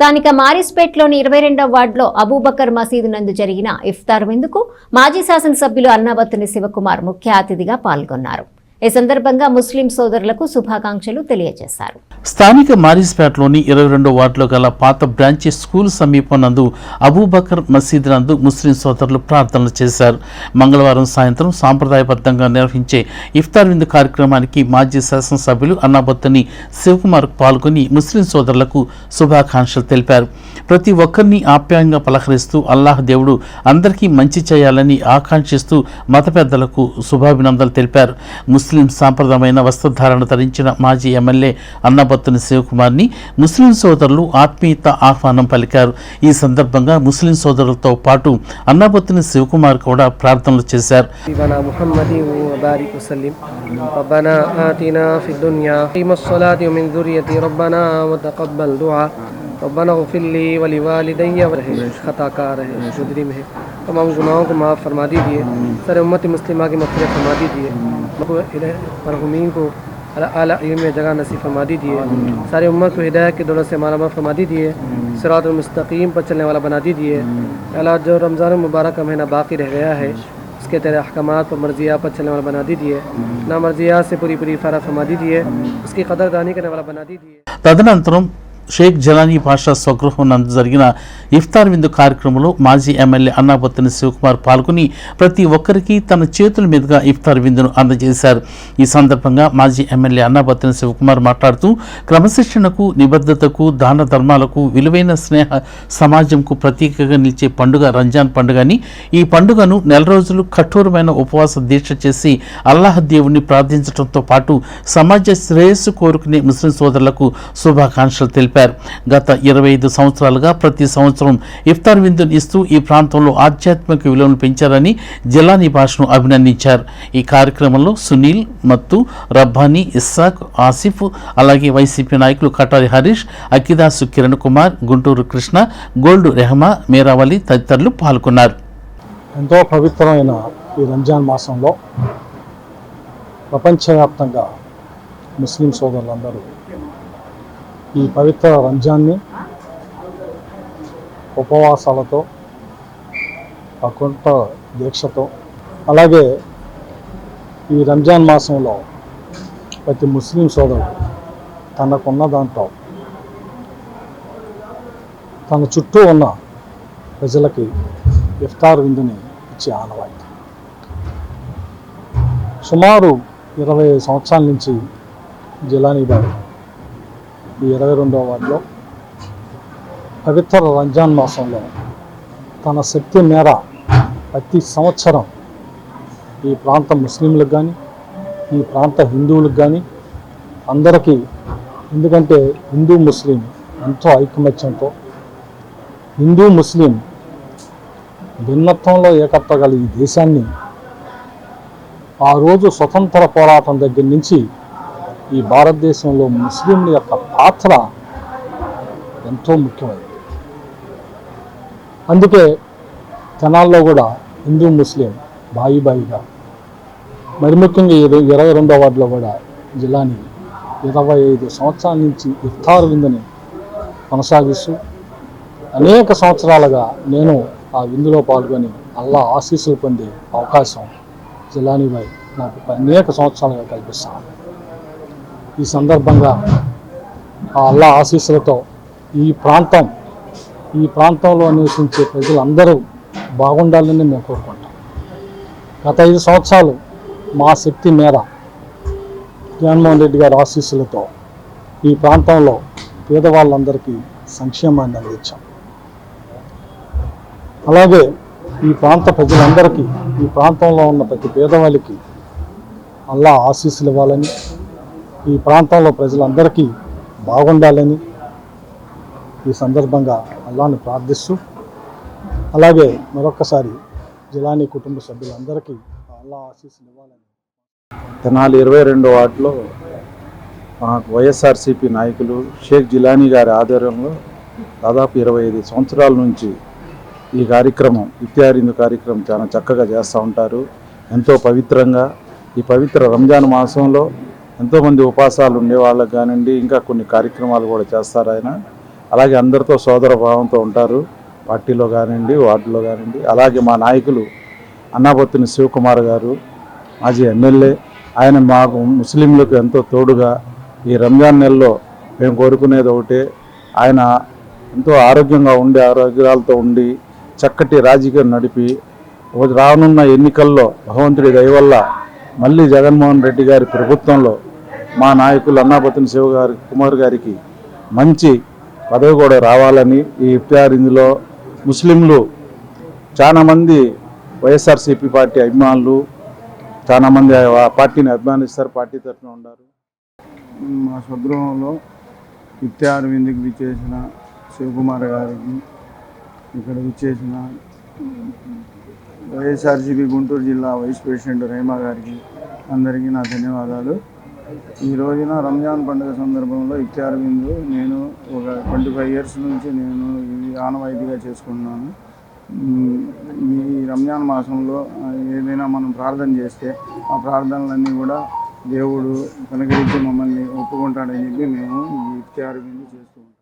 స్థానిక మారిస్పేట్లోని ఇరవై రెండవ వార్డులో అబూబకర్ మసీదు నందు జరిగిన ఇఫ్తార్ విందుకు మాజీ శాసనసభ్యులు అన్నాబత్తుని శివకుమార్ ముఖ్య అతిథిగా పాల్గొన్నారు. ఈ సందర్భంగా ముస్లిం సోదరులకు శుభాకాంక్షలు తెలియజేశారు. స్థానిక మారిస్పేటలోని ఇరవై రెండో వార్డులో గల పాత బ్రాంచి స్కూల్ సమీపం నందు అబూబకర్ మసీద్ నందు ముస్లిం సోదరులు ప్రార్థనలు చేశారు. మంగళవారం సాయంత్రం సాంప్రదాయబద్ధంగా నిర్వహించే ఇఫ్తార్ విందు కార్యక్రమానికి మాజీ శాసనసభ్యులు అన్నాబొత్తని శివకుమార్ పాల్గొని ముస్లిం సోదరులకు శుభాకాంక్షలు తెలిపారు. ప్రతి ఒక్కరిని ఆప్యాయంగా పలకరిస్తూ అల్లాహ్ దేవుడు అందరికీ మంచి చేయాలని ఆకాంక్షిస్తూ మత పెద్దలకు శుభాభినందనలు తెలిపారు. ముస్లిం ముస్లిం సాంప్రదాయమైన వస్త్రధారణ ధరించిన మాజీ ఎమ్మెల్యే అన్నబత్తుని శివకుమార్ని ముస్లిం సోదరులు ఆత్మీయత ఆహ్వానం పలికారు. ఈ సందర్భంగా ముస్లిం సోదరులతో పాటు అన్నబత్తుని శివకుమార్ కూడా ప్రార్థనలు చేశారు. ربنا اغفر لي ولوالدي تمام گناہوں کو معاف فرما دیجیے۔ سر امت مسلمہ کی مغفرت فرما دیجیے۔ مرحومین کو اعلیٰ علم میں جگہ نصیب فرما دیجیے۔ سارے امت کو ہدایت کی دولت سے مالا فرما دیجیے۔ سرات المستقیم پر چلنے والا بنا دیجیے۔ اعلیٰ جو رمضان المبارک کا مہینہ باقی رہ گیا ہے، اس کے تیرے احکامات اور مرضیات پر چلنے والا بنا دیجیے۔ نامرضیات سے پوری پوری فارغ فرما دیجیے۔ اس کی قدر دانی کرنے والا بنا دیجیے۔ షేక్ జలానీ పాషా స్వగృహం నందు జరిగిన ఇఫ్తార్ విందు కార్యక్రమంలో మాజీ ఎమ్మెల్యే అన్నాపత్తిని శివకుమార్ పాల్గొని ప్రతి ఒక్కరికి తన చేతుల మీదుగా ఇఫ్తార్ విందును అందజేశారు. ఈ సందర్భంగా మాజీ ఎమ్మెల్యే అన్నాపత్తిని శివకుమార్ మాట్లాడుతూ క్రమశిక్షణకు నిబద్ధతకు దాన ధర్మాలకు విలువైన స్నేహ సమాజంకు ప్రతీకగా నిలిచే పండుగ రంజాన్ పండుగని ఈ పండుగను నెల రోజులు కఠోరమైన ఉపవాస దీక్ష చేసి అల్లాహ్ దేవుణ్ణి ప్రార్థించడంతో పాటు సమాజ శ్రేయస్సు కోరుకునే ముస్లిం సోదరులకు శుభాకాంక్షలు తెలిపారు. గత ఇరవై ఐదు సంవత్సరాలుగా ప్రతి సంవత్సరం ఇఫ్తార్ విందును ఇస్తూ ఈ ప్రాంతంలో ఆధ్యాత్మిక విలువను పెంచారని జిల్లాని భాషను అభినందించారు. ఈ కార్యక్రమంలో సునీల్ మత్తు రబ్బానీ ఇస్సాక్ ఆసిఫ్ అలాగే వైసీపీ నాయకులు కటారి హరీష్ అకిదాసు కిరణ్ కుమార్ గుంటూరు కృష్ణ గోల్డ్ రెహమా మేరావలి తదితరులు పాల్గొన్నారు. ఎంతో పవిత్రమైన ఈ రంజాన్ మాసంలో ప్రపంచవ్యాప్తంగా ముస్లిం సోదరులందరూ ఈ పవిత్ర రంజాన్ని ఉపవాసాలతో అకుంఠ దీక్షతో అలాగే ఈ రంజాన్ మాసంలో ప్రతి ముస్లిం సోదరుడు తనకున్న దాంట్లో తన చుట్టూ ఉన్న ప్రజలకి ఇఫ్తార్ విందుని ఇచ్చే ఆనవాయితీ. సుమారు ఇరవై సంవత్సరాల నుంచి జిలానీ బాబు ఇరవై రెండవ వార్డులో పవిత్ర రంజాన్ మాసంలో తన శక్తి మేర ప్రతి సంవత్సరం ఈ ప్రాంత ముస్లింలకు కానీ ఈ ప్రాంత హిందువులకు కానీ అందరికీ ఎందుకంటే హిందూ ముస్లిం ఎంతో ఐకమత్యంతో హిందూ ముస్లిం భిన్నత్వంలో ఏకత్వ గల ఈ దేశాన్ని ఆ రోజు స్వతంత్ర పోరాటం దగ్గర నుంచి ఈ భారతదేశంలో ముస్లింల యొక్క పాత్ర ఎంతో ముఖ్యమైనది. అందుకే తెనాల్లో కూడా హిందూ ముస్లిం బాయి బాయిగా మరి ముఖ్యంగా ఇరవై- ఇరవై రెండో వార్డులో కూడా జిల్లాని ఇరవై ఐదు సంవత్సరాల నుంచి ఇఫ్తార్ విందుని కొనసాగిస్తూ అనేక సంవత్సరాలుగా నేను ఆ విందులో పాల్గొని అల్లా ఆశీస్సులు పొందే అవకాశం జిలానీబాయ్ నాకు అనేక సంవత్సరాలుగా కల్పిస్తాను. ఈ సందర్భంగా ఆ అల్లా ఆశీస్సులతో ఈ ప్రాంతం ఈ ప్రాంతంలో నివసించే ప్రజలందరూ బాగుండాలని మేము కోరుకుంటాం. గత ఐదు సంవత్సరాలు మా శక్తి మేర జగన్మోహన్ రెడ్డి గారి ఆశీస్సులతో ఈ ప్రాంతంలో పేదవాళ్ళందరికీ సంక్షేమాన్ని అందించాం. అలాగే ఈ ప్రాంత ప్రజలందరికీ ఈ ప్రాంతంలో ఉన్న ప్రతి పేదవాళ్ళకి అల్లా ఆశీస్సులు ఇవ్వాలని ఈ ప్రాంతంలో ప్రజలందరికీ బాగుండాలని ఈ సందర్భంగా అల్లాను ప్రార్థిస్తూ అలాగే మరొకసారి జిలానీ కుటుంబ సభ్యులందరికీ అల్లా ఆశీస్సులు ఇవ్వాలని. తెనాలి ఇరవై రెండో వార్డులో మాకు వైఎస్ఆర్సీపీ నాయకులు షేక్ జిలానీ గారి ఆధ్వర్యంలో దాదాపు ఇరవై ఐదు సంవత్సరాల నుంచి ఈ కార్యక్రమం ఇత్యారిందు కార్యక్రమం చాలా చక్కగా చేస్తూ ఉంటారు. ఎంతో పవిత్రంగా ఈ పవిత్ర రంజాన్ మాసంలో ఎంతోమంది ఉపాసాలు ఉండే వాళ్ళకి కానివ్వండి ఇంకా కొన్ని కార్యక్రమాలు కూడా చేస్తారు ఆయన. అలాగే అందరితో సోదర భావంతో ఉంటారు. పార్టీలో కానివ్వండి వార్డులో కానివ్వండి. అలాగే మా నాయకులు అన్నాపత్తిని శివకుమార్ గారు మాజీ ఎమ్మెల్యే. ఆయన మాకు ముస్లింలకు ఎంతో తోడుగా ఈ రంజాన్ నెలలో మేము కోరుకునేది ఒకటే. ఆయన ఎంతో ఆరోగ్యంగా ఉండి ఆరోగ్యాలతో ఉండి చక్కటి రాజకీయం నడిపి రానున్న ఎన్నికల్లో భగవంతుడి దయవల్ల మళ్ళీ జగన్మోహన్ రెడ్డి గారి ప్రభుత్వంలో మా నాయకులు అన్నాపతిని శివ గారి కుమార్ గారికి మంచి పదవి కూడా రావాలని ఈ ఇఫ్తియార్ ఇందులో ముస్లింలు చాలామంది వైఎస్ఆర్సీపీ పార్టీ అభిమానులు చాలామంది ఆ పార్టీని అభిమానిస్తారు పార్టీ తరఫున ఉన్నారు. మా స్వగృహంలో ఇత్యారు విందుకు విచ్చేసిన శివకుమార్ గారికి ఇక్కడ విచ్చేసిన వైఎస్ఆర్సీపీ గుంటూరు జిల్లా వైస్ ప్రెసిడెంట్ రేమా గారికి అందరికీ నా ధన్యవాదాలు. ఈ రోజున రంజాన్ పండుగ సందర్భంలో ఇత్యారు విందు నేను ఒక ట్వంటీ ఫైవ్ ఇయర్స్ నుంచి నేను ఇది ఆనవాయితీగా చేసుకుంటున్నాను. ఈ రంజాన్ మాసంలో ఏదైనా మనం ప్రార్థన చేస్తే ఆ ప్రార్థనలన్నీ కూడా దేవుడు కనుగరించి మమ్మల్ని ఒప్పుకుంటాడని చెప్పి మేము ఈ ఇత్యారు విందు చేస్తూ ఉంటాం.